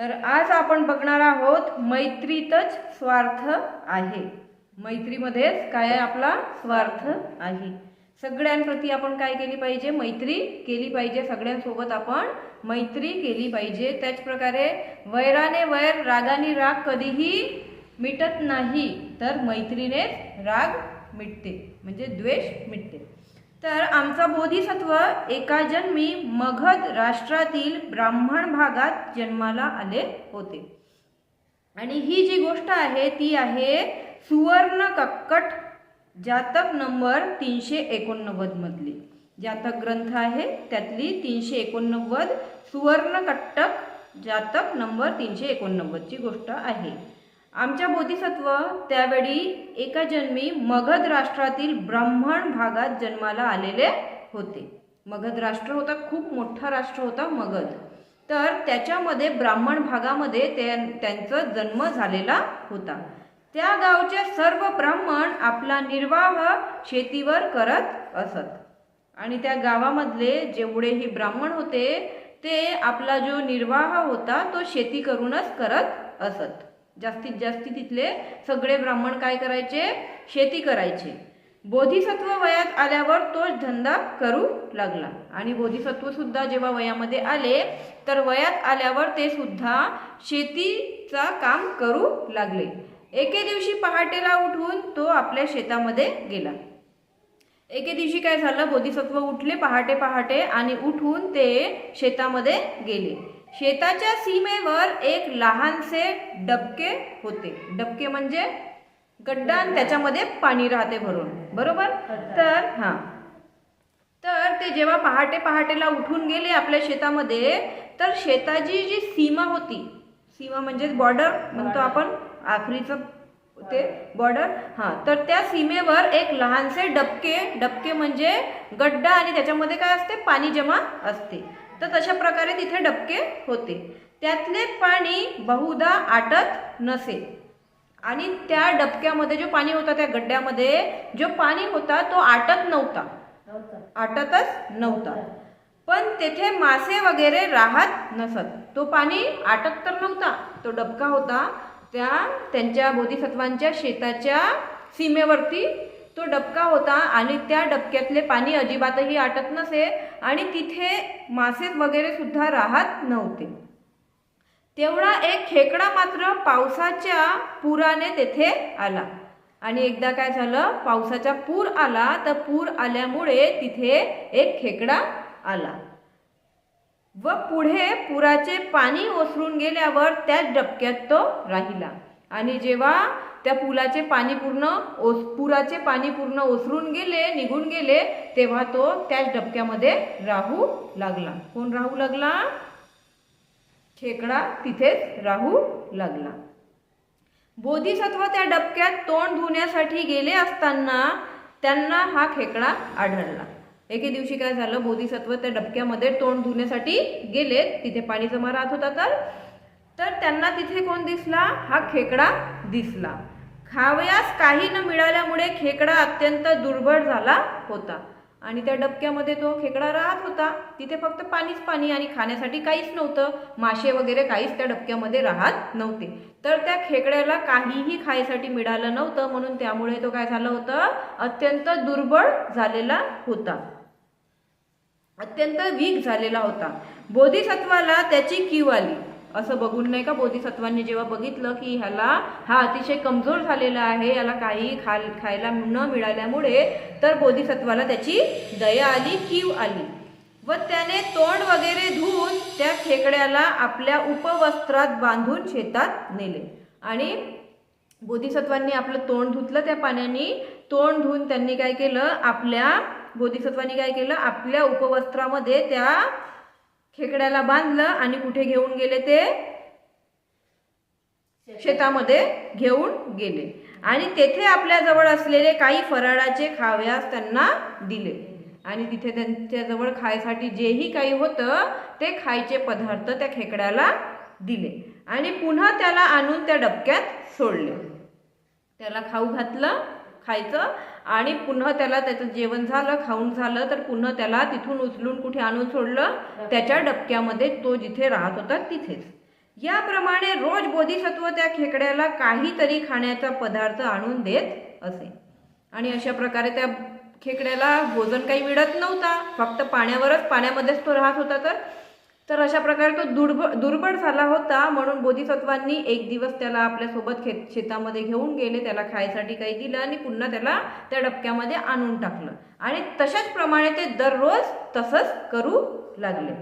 तर आज आपण बघणार आहोत मैत्रीतच स्वार्थ आहे. मैत्रीमध्येच काय आपला स्वार्थ आहे. सगळ्यांप्रती आपण काय केली पाहिजे? मैत्री केली पाहिजे. सगळ्यांसोबत आपण मैत्री केली पाहिजे. त्याचप्रकारे वैराने वैर रागाने राग कधीही मिटत नाही तर मैत्रीनेच राग मिटते. म्हणजे द्वेष मिटते. तर आमचा बोधिसत्व एका जन्मी मगध राष्ट्रातील ब्राह्मण भागात जन्माला आले होते. आणि ही जी गोष्ट आहे ती आहे सुवर्ण कक्कट जातक नंबर तीनशे एकोणनव्वद मधली. जातक ग्रंथ आहे त्यातली तीनशे एकोणनव्वद सुवर्ण कट्टक जातक नंबर तीनशे एकोणनव्वदची गोष्ट आहे. आमच्या बोधिसत्व त्यावेळी एका जन्मी मगध राष्ट्रातील ब्राह्मण भागात जन्माला आलेले होते. मगध राष्ट्र होता खूप मोठा राष्ट्र होता मगध. तर त्याच्यामध्ये ब्राह्मण भागामध्ये त्या त्यांचा जन्म झालेला होता. त्या गावचे सर्व ब्राह्मण आपला निर्वाह शेतीवर करत असत. आणि त्या गावामधले जेवढेही ब्राह्मण होते ते आपला जो निर्वाह होता तो शेती करूनच करत असत. जास्तीत जास्त तिथले सगळे ब्राह्मण काय करायचे? शेती करायचे. बोधिसत्व वयात आल्यावर तोच धंदा करू लागला. आणि बोधिसत्व सुद्धा जेव्हा वयामध्ये आले तर वयात आल्यावर ते सुद्धा शेतीचा काम करू लागले. एके दिवशी पहाटेला उठून तो आपल्या शेतामध्ये गेला. एके दिवशी काय झालं? बोधिसत्व उठले पहाटे पहाटे आणि उठून ते शेतामध्ये गेले. शेताच्या सीमेवर एक लहानसे डबके होते. डबके म्हणजे गड्डा आणि त्याच्यामध्ये पाणी राहते भरून. बरोबर? तर हा. तर ते जेव्हा पहाटे पहाटेला उठून गेले आपल्या शेतामध्ये तर शेताची जी सीमा होती सीमा म्हणजे बॉर्डर म्हणतो आपण आखरीचं ते बॉर्डर हां. तर त्या सीमेवर एक लहानसे डबके डबके म्हणजे गड्डा आणि त्याच्यामध्ये काय असते? पाणी जमा असते. तर तशा प्रकारे तिथे डबके होते. त्यातले पाणी बहुधा आटत नसे. आणि त्या डबक्यामध्ये जो पाणी होता त्या गड्ड्यामध्ये जो पाणी होता तो आटत नव्हता. आटतच नव्हता. पण तेथे मासे वगैरे राहत नसत. तो पाणी आटत तर नव्हता. तो डबका होता त्या त्यांच्या बोधिसत्वांच्या शेताच्या सीमेवरती तो डबका होता आणि त्या डबक्यातले पाणी अजिबातही आटत नसे आणि तिथे मासे वगैरे सुद्धा राहत नव्हते. तेवढा एक खेकडा मात्र पावसाच्या पुराने तेथे आला. आणि एकदा काय झालं? पावसाचा पूर आला तर पूर आल्यामुळे तिथे एक खेकडा आला. व पुढे पुराचे पाणी ओसरून गेल्यावर त्याच डबक्यात तो राहिला. आणि जेव्हा त्या पुलाचे पाणी पूर्ण ओस पुराचे पाणी पूर्ण ओसरून गेले निघून गेले तेव्हा तो त्याच डबक्यामध्ये राहू लागला. कोण राहू लागला? खेकडा तिथेच राहू लागला. बोधिसत्व त्या डबक्यात तोंड धुण्यासाठी गेले असताना त्यांना हा खेकडा आढळला. एके दिवशी काय झालं? बोधिसत्व त्या डबक्यामध्ये तोंड धुण्यासाठी गेले. तिथे पाणी जमा राहत होता तर तर त्यांना तिथे कोण दिसला? हा खेकडा दिसला. खावयास काही न मिळाल्यामुळे खेकडा अत्यंत दुर्बळ झाला होता. आणि त्या डबक्यामध्ये तो खेकडा राहत होता. तिथे फक्त पाणीच पाणी आणि खाण्यासाठी काहीच नव्हतं. मासे वगैरे काहीच त्या डबक्यामध्ये राहत नव्हते. तर त्या खेकड्याला काहीही खायसाठी मिळालं नव्हतं. म्हणून त्यामुळे तो काय झालं होतं? अत्यंत दुर्बळ झालेला होता. अत्यंत वीक झालेला होता. बोधिसत्वाला त्याची कीव आली. असं बघून नाही का बोधिसत्वांनी जेव्हा बघितलं की ह्याला हा अतिशय कमजोर झालेला आहे याला काही खा खायला न मिळाल्यामुळे तर बोधिसत्वाला त्याची दया आली कीव आली. व त्याने तोंड वगैरे धुवून त्या खेकड्याला आपल्या उपवस्त्रात बांधून शेतात नेले. आणि बोधिसत्वांनी आपलं तोंड धुतलं त्या पाण्याने तोंड धुवून त्यांनी काय केलं? आपल्या बोधिसत्वांनी काय केलं? आपल्या उपवस्त्रामध्ये त्या खेकड्याला बांधलं आणि कुठे घेऊन गेले ते? शेतामध्ये घेऊन गेले. आणि तेथे आपल्या जवळ असलेले काही फराळाचे खाव्यास त्यांना दिले. आणि तिथे त्यांच्याजवळ खायसाठी जेही काही होतं ते खायचे पदार्थ त्या खेकड्याला दिले. आणि पुन्हा त्याला आणून त्या डबक्यात सोडले. त्याला खाऊ घातलं खायचं आणि पुन्हा त्याला त्याचं जेवण झालं खाऊन झालं तर पुन्हा त्याला तिथून उचलून कुठे आणून सोडलं त्याच्या डबक्यामध्ये तो जिथे राहत होता तिथेच. याप्रमाणे रोज बोधिसत्व त्या खेकड्याला काहीतरी खाण्याचा पदार्थ आणून देत असे. आणि अशा प्रकारे त्या खेकड्याला भोजन काही मिळत नव्हता. फक्त पाण्यावरच पाण्यामध्येच तो राहत होता तर. तर अशा प्रकारे तो दुर्बळ दुर्बळ झाला होता. म्हणून बोधिसत्वांनी एक दिवस त्याला आपल्यासोबत खे शेतामध्ये घेऊन गेले. त्याला खायसाठी काही दिलं आणि पुन्हा त्याला त्या डबक्यामध्ये आणून टाकलं. आणि तशाच प्रमाणे ते दररोज तसंच करू लागले.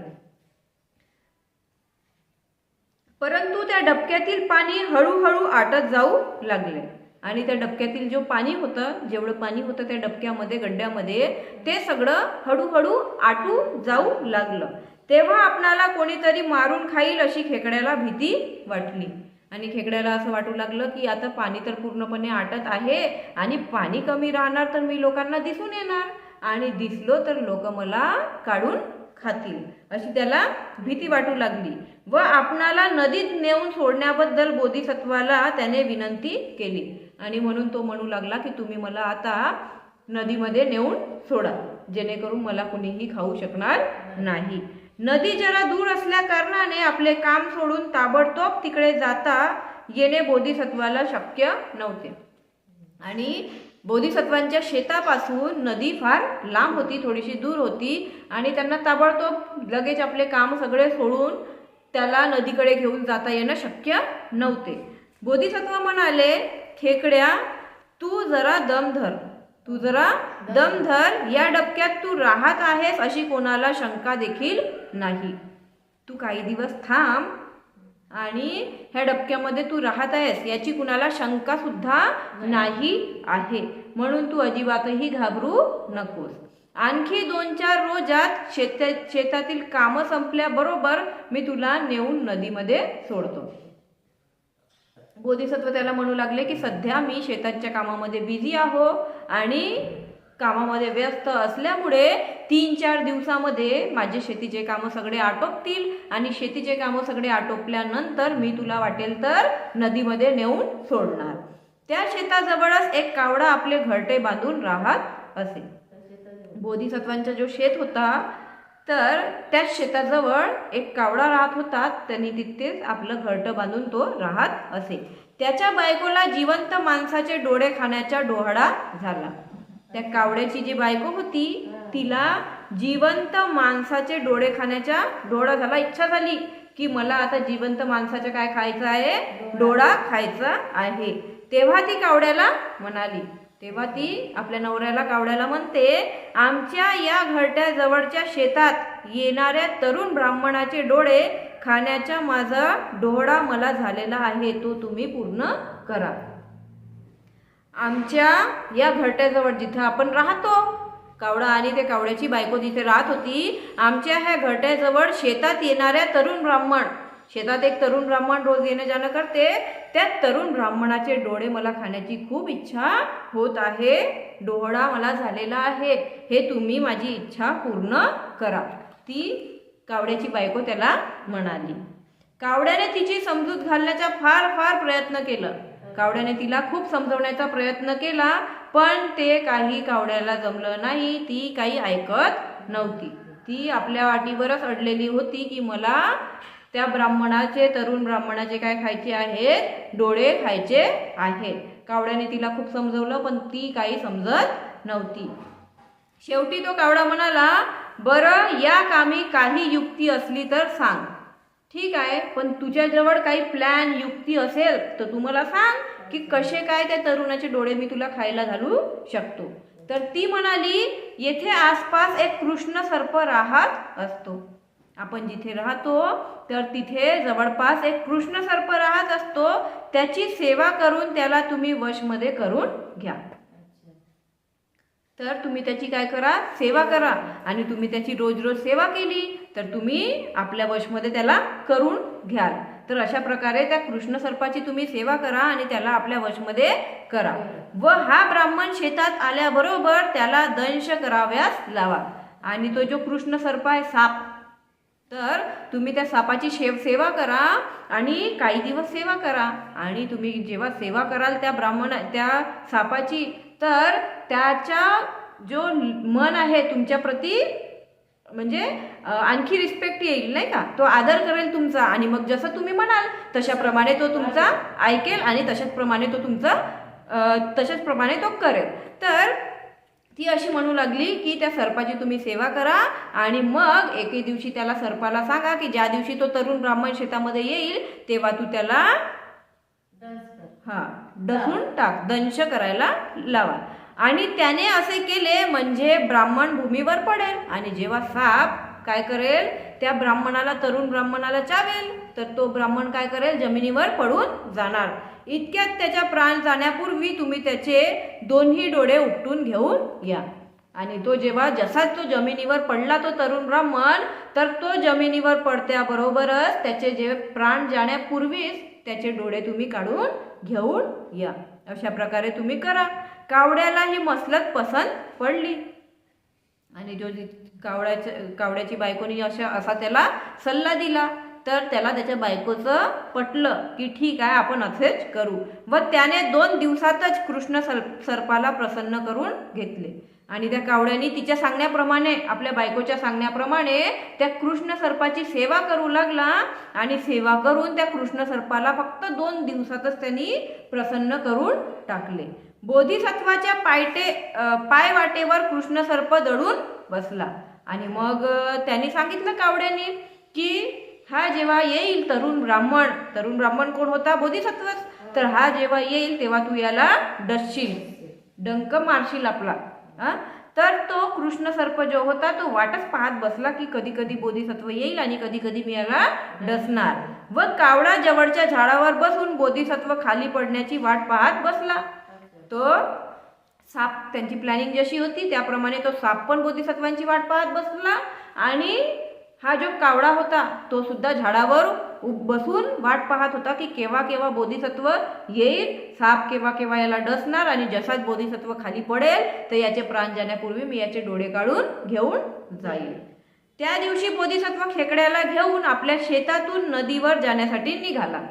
परंतु त्या डबक्यातील पाणी हळूहळू आटत जाऊ लागले. आणि त्या डबक्यातील जो पाणी होतं जेवढं पाणी होतं त्या डबक्यामध्ये गड्ड्यामध्ये ते सगळं हळूहळू आटू जाऊ लागलं. तेव्हा आपणाला कोणीतरी मारून खाईल अशी खेकड्याला भीती वाटली. आणि खेकड्याला असं वाटू लागलं की आता पाणी तर पूर्णपणे आटत आहे आणि पाणी कमी राहणार तर मी लोकांना दिसून येणार. आणि दिसलो तर लोक मला काढून खातील अशी त्याला भीती वाटू लागली व आपणाला नदीत नेऊन सोडण्याबद्दल बोधिसत्वाला त्याने विनंती केली. आणि म्हणून तो म्हणू लागला की तुम्ही मला आता नदीमध्ये नेऊन सोडा जेणेकरून मला कुणीही खाऊ शकणार नाही. नदी जरा दूर असल्या कारणाने आपले काम सोडून ताबडतोब तिकडे जाता येणे बोधिसत्वाला शक्य नव्हते. आणि बोधिसत्वांच्या शेतापासून नदी फार लांब होती थोडीशी दूर होती आणि त्यांना ताबडतोब लगेच आपले काम सगळे सोडून त्याला नदीकडे घेऊन जाता येणं शक्य नव्हते. बोधिसत्व म्हणाले खेकड्या तू जरा दम धर. तू जरा दम धर या डबक्यात तू राहत आहेस अशी कोणाला शंका देखील नाही. तू काही दिवस थांब आणि ह्या डबक्यामध्ये तू राहत आहेस याची कुणाला शंका सुद्धा नाही. आहे. म्हणून तू अजिबातही घाबरू नकोस. आणखी दोन चार रोजात शेत शेतातील कामं संपल्याबरोबर मी तुला नेऊन नदीमध्ये सोडतो. बोधिसत्व त्याला म्हणू लागले की सध्या मी शेताच्या कामामध्ये बिझी आहो आणि कामामध्ये व्यस्त असल्यामुळे तीन चार दिवसामध्ये माझे शेतीचे कामं सगळे आटोपतील आणि शेतीचे कामं सगळे आटोपल्यानंतर मी तुला वाटेल तर नदीमध्ये नेऊन सोडणार. त्या शेताजवळच एक कावडा आपले घरटे बांधून राहत असे. बोधिसत्वांचा जो शेत होता तर त्याच शेताजवळ एक कावडा राहत होता. त्यांनी तिथेच आपलं घरटं बांधून तो राहत असे. त्याच्या बायकोला जिवंत माणसाचे डोळे खाण्याचा डोहाळा झाला. त्या कावड्याची जी बायको होती तिला जिवंत माणसाचे डोळे खाण्याचा डोळा झाला. इच्छा झाली की मला आता जिवंत माणसाचं काय खायचं आहे? डोळा खायचा आहे. तेव्हा ती कावड्याला म्हणाली तेव्हा ती आपल्या नवऱ्याला कावड्याला म्हणते आमच्या या घरट्या जवळच्या शेतात येणाऱ्या तरुण ब्राह्मणाचे डोळे खाण्याचा माझा डोहळा मला झालेला आहे तो तुम्ही पूर्ण करा. आमच्या या घरट्याजवळ जिथं आपण राहतो कावडा आणि ते कावड्याची बायको जिथे राहत होती आमच्या ह्या घरट्याजवळ शेतात येणाऱ्या तरुण ब्राह्मण शेतात एक तरुण ब्राह्मण रोज येणं जाणं करते. त्या तरुण ब्राह्मणाचे डोळे मला खाण्याची खूप इच्छा होत आहे. डोहळा मला झालेला आहे. हे तुम्ही माझी इच्छा पूर्ण करा. ती कावड्याची बायको त्याला म्हणाली. कावड्याने तिची समजूत घालण्याचा फार फार प्रयत्न केला. कावड्याने तिला खूप समजवण्याचा प्रयत्न केला पण ते काही कावड्याला जमलं नाही. ती काही ऐकत नव्हती. ती आपल्या वाटीवरच अडलेली होती की मला त्या ब्राह्मणाचे तरुण ब्राह्मणाचे काय खायचे आहेत? डोळे खायचे आहेत. कावड्याने तिला खूप समजवलं पण ती काही समजत नव्हती. शेवटी तो कावडा म्हणाला बरं या कामी काही युक्ती असली तर सांग. ठीक आहे पण तुझ्याजवळ काही प्लॅन युक्ती असेल तर तू मला सांग की कसे काय त्या तरुणाचे डोळे मी तुला खायला घालू शकतो. तर ती म्हणाली येथे आसपास एक कृष्ण सर्प राहत असतो. आपण जिथे राहतो तर तिथे जवळपास एक कृष्ण सर्प राहत असतो. त्याची सेवा करून त्याला तुम्ही वशमध्ये करून घ्या. तर तुम्ही त्याची काय करा? सेवा करा. आणि तुम्ही त्याची रोज रोज सेवा केली तर तुम्ही आपल्या वशमध्ये त्याला करून घ्याल. तर अशा प्रकारे त्या कृष्ण सर्पाची तुम्ही सेवा करा आणि त्याला आपल्या वशमध्ये करा. व हा ब्राह्मण शेतात आल्याबरोबर त्याला दंश कराव्यास लावा. आणि तो जो कृष्ण सर्प आहे साप तर तुम्ही त्या सापाची शेव सेवा करा आणि काही दिवस सेवा करा. आणि तुम्ही जेव्हा सेवा कराल त्या ब्राह्मण त्या सापाची तर त्याच्या जो मन आहे तुमच्या प्रती म्हणजे आणखी रिस्पेक्ट येईल नाही का? तो आदर करेल तुमचा. आणि मग जसं तुम्ही म्हणाल तशाप्रमाणे तो तुमचा ऐकेल आणि तशाचप्रमाणे तो तुमचा तशाचप्रमाणे तो करेल. तर ती अशी म्हणू लागली की त्या सर्पाची तुम्ही सेवा करा आणि मग एके दिवशी त्याला सर्पाला सांगा की ज्या दिवशी तो तरुण ब्राह्मण शेतामध्ये येईल तेव्हा तू त्याला हा डसून टाक दंश करायला लावा. आणि त्याने असे केले म्हणजे ब्राह्मण भूमीवर पडेल आणि जेव्हा साप काय करेल त्या ब्राह्मणाला तरुण ब्राह्मणाला चावेल तर तो ब्राह्मण काय करेल जमिनीवर पडून जाणार. इतक्यात त्याचा प्राण जाण्यापूर्वी तुम्ही त्याचे दोन्ही डोळे उपटून घेऊन या आणि तो जेव्हा जसा तो जमिनीवर पडला तो तरुण ब्राह्मण तर तो जमिनीवर पडत्याबरोबरच त्याचे जे प्राण जाण्यापूर्वीच त्याचे डोळे तुम्ही काढून घेऊन या. अशा प्रकारे तुम्ही करा. कावड्याला ही मसलत पसंत पडली. आणि जो कावड्याच्या कावड्याची बायकोनी अशा असा त्याला सल्ला दिला. तर त्याला त्याच्या बायकोचं पटलं की ठीक आहे आपण असेच करू. व त्याने दोन दिवसातच कृष्ण सर सर्पाला प्रसन्न करून घेतले. आणि त्या कावड्यांनी तिच्या सांगण्याप्रमाणे आपल्या बायकोच्या सांगण्याप्रमाणे त्या कृष्ण सर्पाची सेवा करू लागला आणि सेवा करून त्या कृष्ण सर्पाला फक्त दोन दिवसातच त्यांनी प्रसन्न करून टाकले. बोधिसत्वाच्या पायटे पायवाटेवर कृष्ण सर्प दडून बसला. आणि मग त्यांनी सांगितलं कावड्यांनी की हा जेव्हा येईल तरुण ब्राह्मण तरुण ब्राह्मण कोण होता? बोधिसत्वच. तर हा जेव्हा येईल तेव्हा तू याला डसशील डंक मारशील आपला. हा? तर तो कृष्ण सर्प जो होता तो वाटच पाहत बसला की कधी कधी बोधिसत्व येईल आणि कधी कधी मी याला डसणार. व कावडा जवळच्या झाडावर बसून बोधिसत्व खाली पडण्याची वाट पाहत बसला. तो साप त्यांची प्लॅनिंग जशी होती त्याप्रमाणे तो साप पण बोधिसत्वांची वाट पाहत बसला आणि हा जो कावडा होता तो सुद्धा झाडावर बसून वाट पाहत होता की केव्हा केव्हा बोधिसत्व येईल साप केव्हा केव्हा याला डसणार आणि जसाच बोधिसत्व खाली पडेल तर याचे प्राण जाण्यापूर्वी मी याचे डोळे काढून घेऊन जाईल. त्या दिवशी बोधिसत्व खेकड्याला घेऊन आपल्या शेतातून नदीवर जाण्यासाठी निघाला.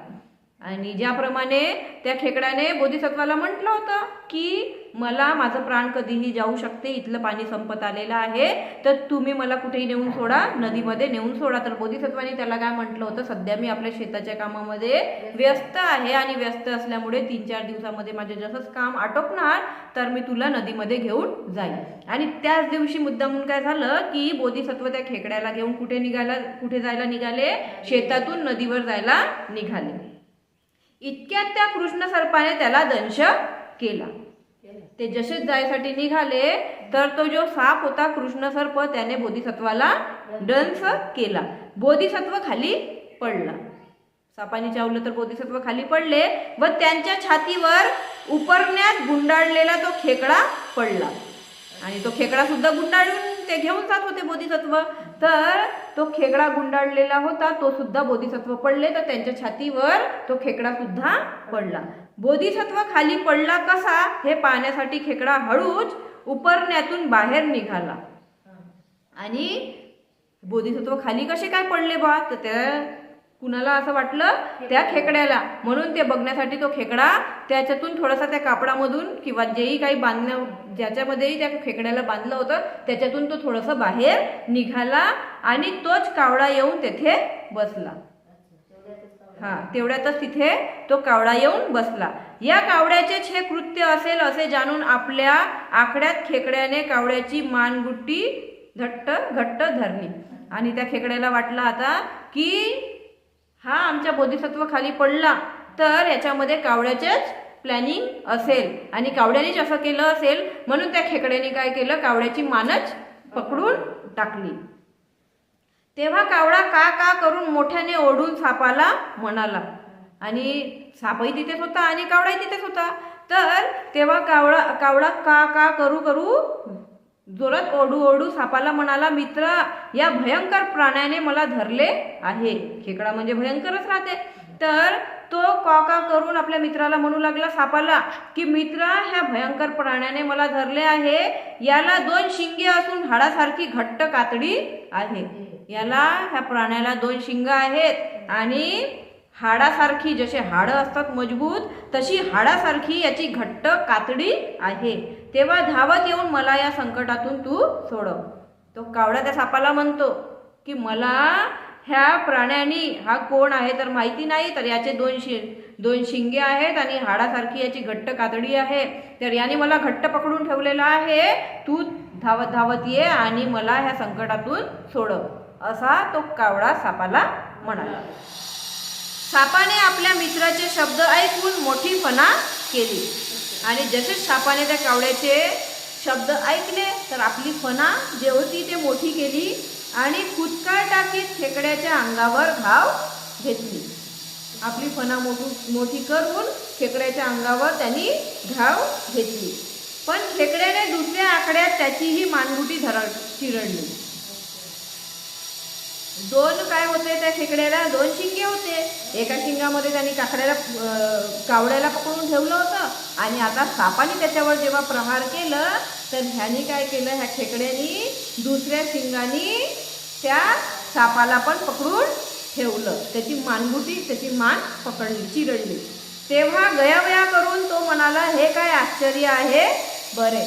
आणि ज्याप्रमाणे त्या खेकड्याने बोधिसत्वाला म्हटलं होतं की मला माझं प्राण कधीही जाऊ शकते इथलं पाणी संपत आलेलं आहे तर तुम्ही मला कुठेही नेऊन सोडा नदीमध्ये नेऊन सोडा. तर बोधिसत्वाने त्याला काय म्हटलं होतं सध्या मी आपल्या शेताच्या कामामध्ये व्यस्त आहे आणि व्यस्त असल्यामुळे तीन चार दिवसामध्ये माझे जसंच काम आटोपणार तर मी तुला नदीमध्ये घेऊन जाईल आणि त्याच दिवशी मुद्दामून काय झालं की बोधिसत्व त्या खेकड्याला घेऊन कुठे निघायला कुठे जायला निघाले? शेतातून नदीवर जायला निघाले. इतक्यात त्या कृष्ण सर्पाने त्याला दंश केला. ते जसेच जायसाठी निघाले तर तो जो साप होता कृष्ण सर्प त्याने बोधिसत्वाला दंश केला. बोधिसत्व खाली पडला. सापाने चावलं तर बोधिसत्व खाली पडले व त्यांच्या छातीवर उपरण्यात गुंडाळलेला तो खेकडा पडला. आणि तो खेकडा सुद्धा गुंडाळून ते घेऊन जात होते बोधिसत्व. तर तो खेकडा गुंडाळलेला होता तो सुद्धा बोधिसत्व पडले तर त्यांच्या छातीवर तो खेकडा सुद्धा पडला. बोधिसत्व खाली पडला कसा? हे पाहण्यासाठी खेकडा हळूच उपरण्यातून बाहेर निघाला. आणि बोधिसत्व खाली कसे काय पडले बा? तर त्या कुणाला असं वाटलं? त्या खेकड्याला. म्हणून ते बघण्यासाठी तो खेकडा त्याच्यातून थोडासा त्या कापडामधून किंवा जेही काही बांधण्या ज्याच्यामध्येही त्या खेकड्याला बांधलं होतं त्याच्यातून तो थोडंसं बाहेर निघाला आणि तोच कावडा येऊन तेथे बसला. हा तेवढ्यातच तिथे तो कावडा येऊन बसला. या कावड्याचेच हे कृत्य असेल असे जाणून आपल्या आकड्यात खेकड्याने कावड्याची मानगुट्टी घट्ट घट्ट धरली. आणि त्या खेकड्याला वाटलं आता की हा आमच्या बोधिसत्व खाली पडला तर याच्यामध्ये कावड्याचेच प्लॅनिंग असेल. आणि कावड्यानेच असं केलं असेल म्हणून त्या खेकड्याने काय केलं? कावड्याची मानच पकडून टाकली. तेव्हा कावडा का का करून मोठ्याने ओढून सापाला म्हणाला. आणि सापही तिथेच होता आणि कावडाही तिथेच होता. तर तेव्हा कावडा कावडा का का करू करू जोरात ओढू ओढू सापाला म्हणाला मित्र या भयंकर प्राण्याने मला धरले आहे. खेकडा म्हणजे भयंकरच राहते. तर तो कॉका करून आपल्या मित्राला म्हणू लागला सापाला की मित्र ह्या भयंकर प्राण्याने मला धरले आहे. याला दोन शिंगे असून हाडासारखी घट्ट कातडी आहे. याला ह्या प्राण्याला दोन शिंग आहेत आणि हाडासारखी जसे हाडं असतात मजबूत तशी हाडासारखी याची घट्ट कातडी आहे. तेव्हा धावत येऊन मला या संकटातून तू सोडव तो कावडा त्या सापाला म्हणतो की मला ह्या प्राण्यानी हा कोण आहे तर माहिती नाही तर याचे दोन शि दोन शिंगे आहेत आणि हाडासारखी याची घट्ट कातडी आहे. तर याने मला घट्ट पकडून ठेवलेला आहे. तू धावत धावत ये आणि मला ह्या संकटातून सोडव असा तो कावडा सापाला म्हणाला. सापाने आपल्या मित्राचे शब्द ऐकून मोठी फना केली. आणि जसे सापाने त्या कावड्याचे शब्द ऐकले तर आपली फना जे होती ते मोठी केली आणि फुटकाळ टाकीत खेकड्याच्या अंगावर घाव घेतली. आपली फना मोठी मोठी करून खेकड्याच्या अंगावर त्यांनी घाव घेतली. पण खेकड्याने दुसऱ्या आकड्यात त्याचीही मानगुटी धर चिरडली. दोन काय होते त्या खेकड्याला? दोन शिंगे होते. एका शिंगामध्ये त्यांनी काकड्याला कावड्याला पकडून ठेवलं होतं. आणि आता सापाने त्याच्यावर जेव्हा प्रहार केलं तर ह्यानी काय केलं? ह्या खेकड्यानी दुसऱ्या शिंगानी त्या सापाला पण पकडून ठेवलं. त्याची मानगुटी त्याची मान पकडली चिरडली. तेव्हा गयावया करून तो म्हणाला हे काय आश्चर्य आहे? बरे.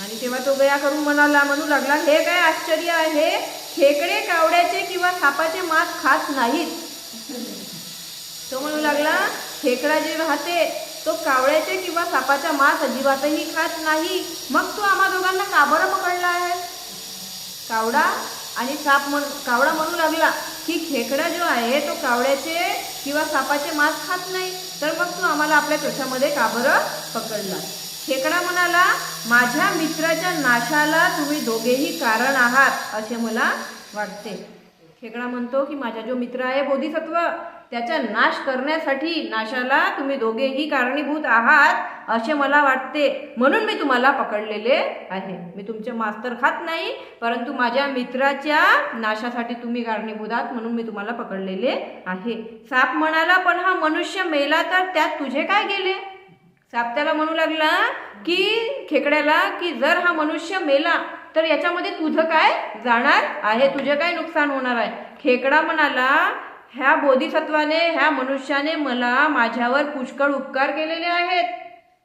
आणि तेव्हा तो गया करून म्हणाला म्हणू लागला हे काय आश्चर्य आहे? खेकडे कावड्याचे किंवा सापाचे मांस खात नाहीत. तो म्हणू लागला खेकडा जे राहते तो कावड्याचे किंवा सापाचा मांस अजिबातही खात नाही. मग तो आम्हा दोघांना का बरं पकडला आहे? कावडा आणि साप म्हण कावडा म्हणू लागला की खेकडा जो आहे तो कावड्याचे किंवा सापाचे मांस खात नाही. तर मग तू आम्हाला आपल्या कशामध्ये का बरं पकडला? खेकडा म्हणाला माझ्या मित्राच्या नाशाला तुम्ही दोघेही कारण आहात असे मला वाटते. खेकडा म्हणतो की माझा जो मित्र आहे बोधिसत्व त्याचा नाश करण्यासाठी नाशाला तुम्ही दोघेही कारणीभूत आहात असे मला वाटते. म्हणून मी तुम्हाला पकडलेले आहे. मी तुमचे मास्तर खात नाही परंतु माझ्या मित्राच्या नाशासाठी तुम्ही कारणीभूत आहात म्हणून मी तुम्हाला पकडलेले आहे. साप म्हणाला पण हा मनुष्य मेला तर त्यात तुझे काय गेले? साप्त्याला म्हणू लागला की खेकड्याला की जर हा मनुष्य मेला तर याच्यामध्ये तुझं काय जाणार आहे? तुझं काय नुकसान होणार आहे? खेकडा म्हणाला ह्या बोधिसत्वाने ह्या मनुष्याने मला माझ्यावर पुष्कळ उपकार केलेले आहेत.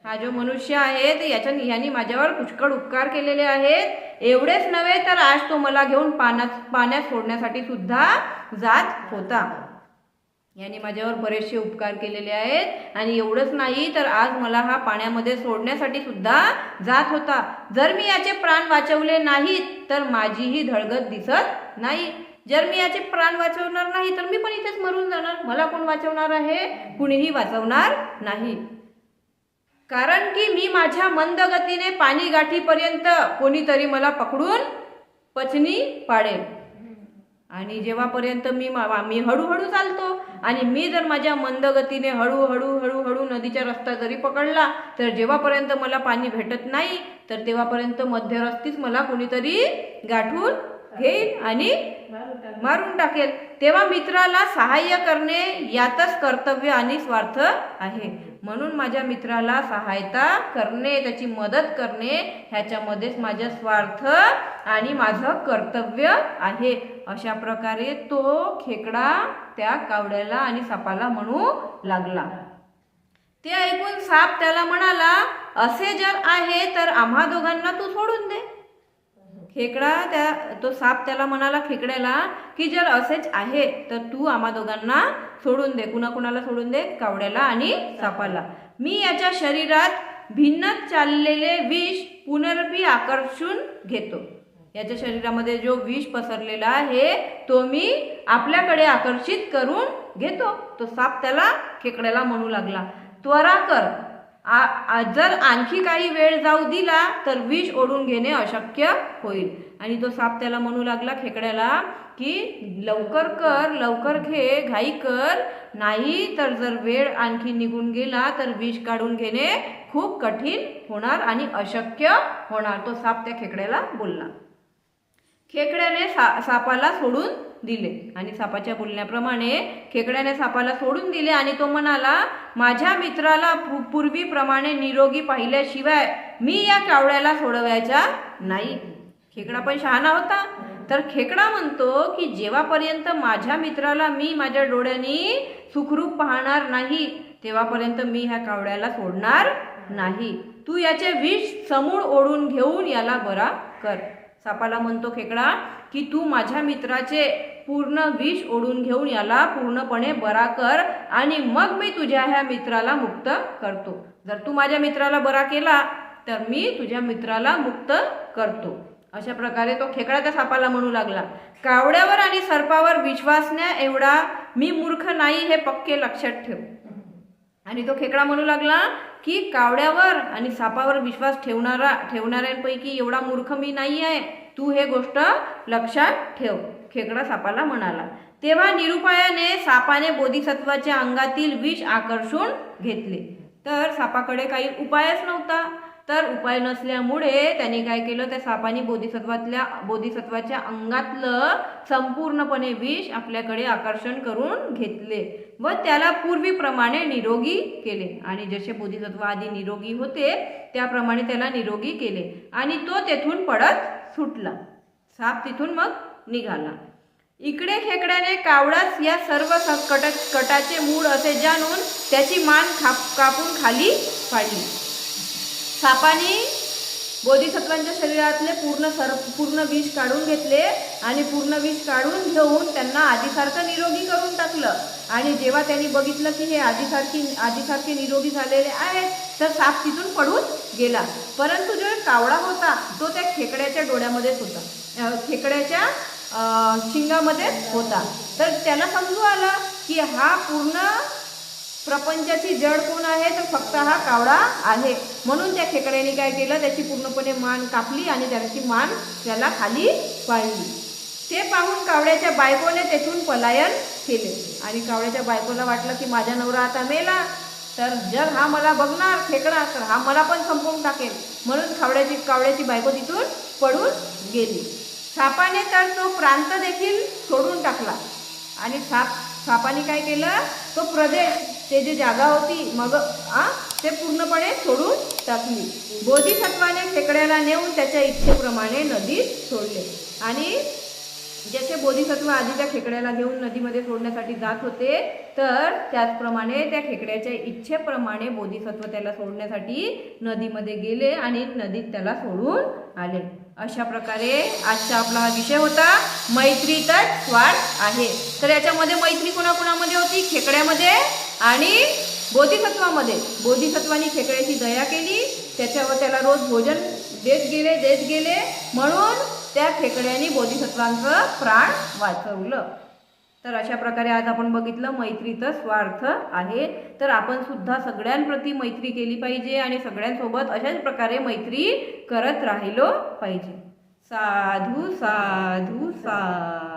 हा जो मनुष्य आहे ते याच्या ह्यानी माझ्यावर पुष्कळ उपकार केलेले आहेत. एवढेच नव्हे तर आज तो मला घेऊन पाण्यात पाण्यात सोडण्यासाठी सुद्धा जात होता. याने माझ्यावर बरेचसे उपकार केलेले आहेत आणि एवढंच नाही तर आज मला हा पाण्यामध्ये सोडण्यासाठी सुद्धा जात होता. जर मी याचे प्राण वाचवले नाहीत तर माझीही धडगत दिसत नाही. जर मी याचे प्राण वाचवणार नाही तर मी पण इथेच मरून जाणार. मला कोण वाचवणार आहे? कुणीही वाचवणार नाही. कारण की मी माझ्या मंद गतीने पाणी गाठीपर्यंत कोणीतरी मला पकडून पचनी पाडेल. आणि जेव्हापर्यंत मी मा- मी हळूहळू चालतो आणि मी जर माझ्या मंद गतीने हळूहळू हळूहळू नदीचा रस्ता जरी पकडला तर जेव्हापर्यंत मला पाणी भेटत नाही तर तेव्हापर्यंत मध्यरस्तीच मला कोणीतरी गाठून घेईल आणि मारून टाकेल. तेव्हा मित्राला सहाय्य करणे यातच कर्तव्य आणि स्वार्थ आहे. म्हणून माझ्या मित्राला सहायता करणे त्याची मदत करणे ह्याच्यामध्येच माझा स्वार्थ आणि माझं कर्तव्य आहे. अशा प्रकारे तो खेकडा त्या कावड्याला आणि सापाला म्हणू लागला. ते ऐकून साप त्याला म्हणाला असे जर आहे तर आम्हा दोघांना तू सोडून दे. खेकडा त्या तो साप त्याला म्हणाला खेकड्याला की जर असेच आहे तर तू आम्हा दोघांना सोडून दे. कुणाकुणाला सोडून दे? कावड्याला आणि सापाला. मी याच्या शरीरात भिन्न चाललेले विष पुनर्पी आकर्षून घेतो. याच्या शरीरामध्ये जो विष पसरलेला आहे तो मी आपल्याकडे आकर्षित करून घेतो. तो साप त्याला खेकड्याला म्हणू लागला. त्वरा कर. आ- जर आणखी काही वेळ जाऊ दिला तर विष ओढून घेणे अशक्य होईल. आणि तो साप त्याला म्हणू लागला खेकड्याला की लवकर कर लवकर घे घाई कर. नाही तर जर वेळ आणखी निघून गेला तर विष काढून घेणे खूप कठीण होणार आणि अशक्य होणार. तो साप त्या खेकड्याला बोलला. खेकड्याने सा सापाला सोडून दिले. आणि सापाच्या बोलण्याप्रमाणे खेकड्याने सापाला सोडून दिले आणि तो म्हणाला माझ्या मित्राला पूर्वीप्रमाणे निरोगी पाहिल्याशिवाय मी या कावळ्याला सोडवायचा नाही. खेकडा पण शहाणा होता. तर खेकडा म्हणतो की जेव्हापर्यंत माझ्या मित्राला मी माझ्या डोळ्यांनी सुखरूप पाहणार नाही तेव्हापर्यंत मी ह्या कावड्याला सोडणार नाही. तू याचे विष समूळ ओढून घेऊन याला बरा कर. सापाला म्हणतो खेकडा की तू माझ्या मित्राचे पूर्ण विष ओढून घेऊन याला पूर्णपणे बरा कर आणि मग मी तुझ्या ह्या मित्राला मुक्त करतो. जर तू माझ्या मित्राला बरा केला तर मी तुझ्या मित्राला मुक्त करतो. अशा प्रकारे तो खेकड्याच्या सापाला म्हणू लागला. कावड्यावर आणि सर्पावर विश्वासण्या एवढा मी मूर्ख नाही हे पक्के लक्षात ठेव. आणि तो खेकडा म्हणू लागला की कावड्यावर आणि सापावर विश्वास ठेवणारा ठेवणाऱ्यांपैकी एवढा मूर्ख मी नाही आहे तू हे गोष्ट लक्षात ठेव. खेकडा सापाला म्हणाला. तेव्हा निरुपायाने सापाने बोधिसत्वाच्या अंगातील विष आकर्षून घेतले. तर सापाकडे काही उपायच नव्हता. तर उपाय नसल्यामुळे त्याने काय केलं? त्या सापाने बोधिसत्वातल्या बोधिसत्वाच्या अंगातलं संपूर्णपणे विष आपल्याकडे आकर्षण करून घेतले व त्याला पूर्वीप्रमाणे निरोगी केले. आणि जसे बोधिसत्व आधी निरोगी होते त्याप्रमाणे त्याला निरोगी केले. आणि तो तेथून पडत सुटला. साप तिथून मग निघाला. इकडे खेकड्याने कावडाच या सर्व कट कटाचे मूळ असे जाणून त्याची मान खाप कापून खाली पाडली. सापाने बोधिसत्वांच्या शरीरातले पूर्ण सर पूर्ण विष काढून घेतले आणि पूर्ण विष काढून घेऊन त्यांना आधीसारखं निरोगी करून टाकलं. आणि जेव्हा त्यांनी बघितलं की हे आधीसारखी आधीसारखे निरोगी झालेले आहेत तर साप तिथून पडून गेला. परंतु जो कावडा होता तो त्या खेकड्याच्या डोळ्यामध्येच होता खेकड्याच्या शिंगामध्ये होता. तर त्याला समजू आलं की हा पूर्ण प्रपंचाची जड कोण आहे तर फक्त हा कावळा आहे. म्हणून त्या खेकड्याने काय केलं त्याची पूर्णपणे मान कापली आणि त्याची मान त्याला खाली पाळली ते पाहून कावड्याच्या बायकोने तेथून पलायन केले. आणि कावड्याच्या बायकोला वाटलं की माझा नवरा आता मेला तर जर हा मला बघणार खेकडा तर हा मला पण संपवून टाकेल. म्हणून कावड्याची कावड्याची बायको तिथून पडून गेली. सापाने तर तो प्रांत देखील सोडून टाकला. आणि साप सापाने काय केलं? तो प्रदेश ते जे जागा होती मग आ ते पूर्णपणे सोडून टाकली. बोधिसत्वाने खेकड्याला नेऊन त्याच्या इच्छेप्रमाणे नदीत सोडले. आणि जसे बोधिसत्व आधी त्या खेकड्याला घेऊन नदीमध्ये सोडण्यासाठी जात होते तर त्याचप्रमाणे त्या खेकड्याच्या इच्छेप्रमाणे बोधिसत्व त्याला सोडण्यासाठी नदीमध्ये गेले आणि नदीत त्याला सोडून आले. अशा प्रकारे आजचा आपला हा विषय होता. मैत्री तर स्वार्थ आहे. तर याच्यामध्ये मैत्री कोणाकोणामध्ये होती? खेकड्यामध्ये आणि बोधिसत्वामध्ये. बोधिसत्वानी खेकड्याची दया केली. त्याच्यावर त्याला रोज भोजन देत गेले देत गेले. म्हणून त्या खेकड्याने बोधिसत्वांचं प्राण वाचवलं. तर अशा प्रकारे आज आपण बघितलं मैत्रीचं स्वार्थ आहे. तर आपण सुद्धा सगळ्यांप्रती मैत्री केली पाहिजे आणि सगळ्यांसोबत अशाच प्रकारे मैत्री करत राहिलो पाहिजे. साधू साधू सा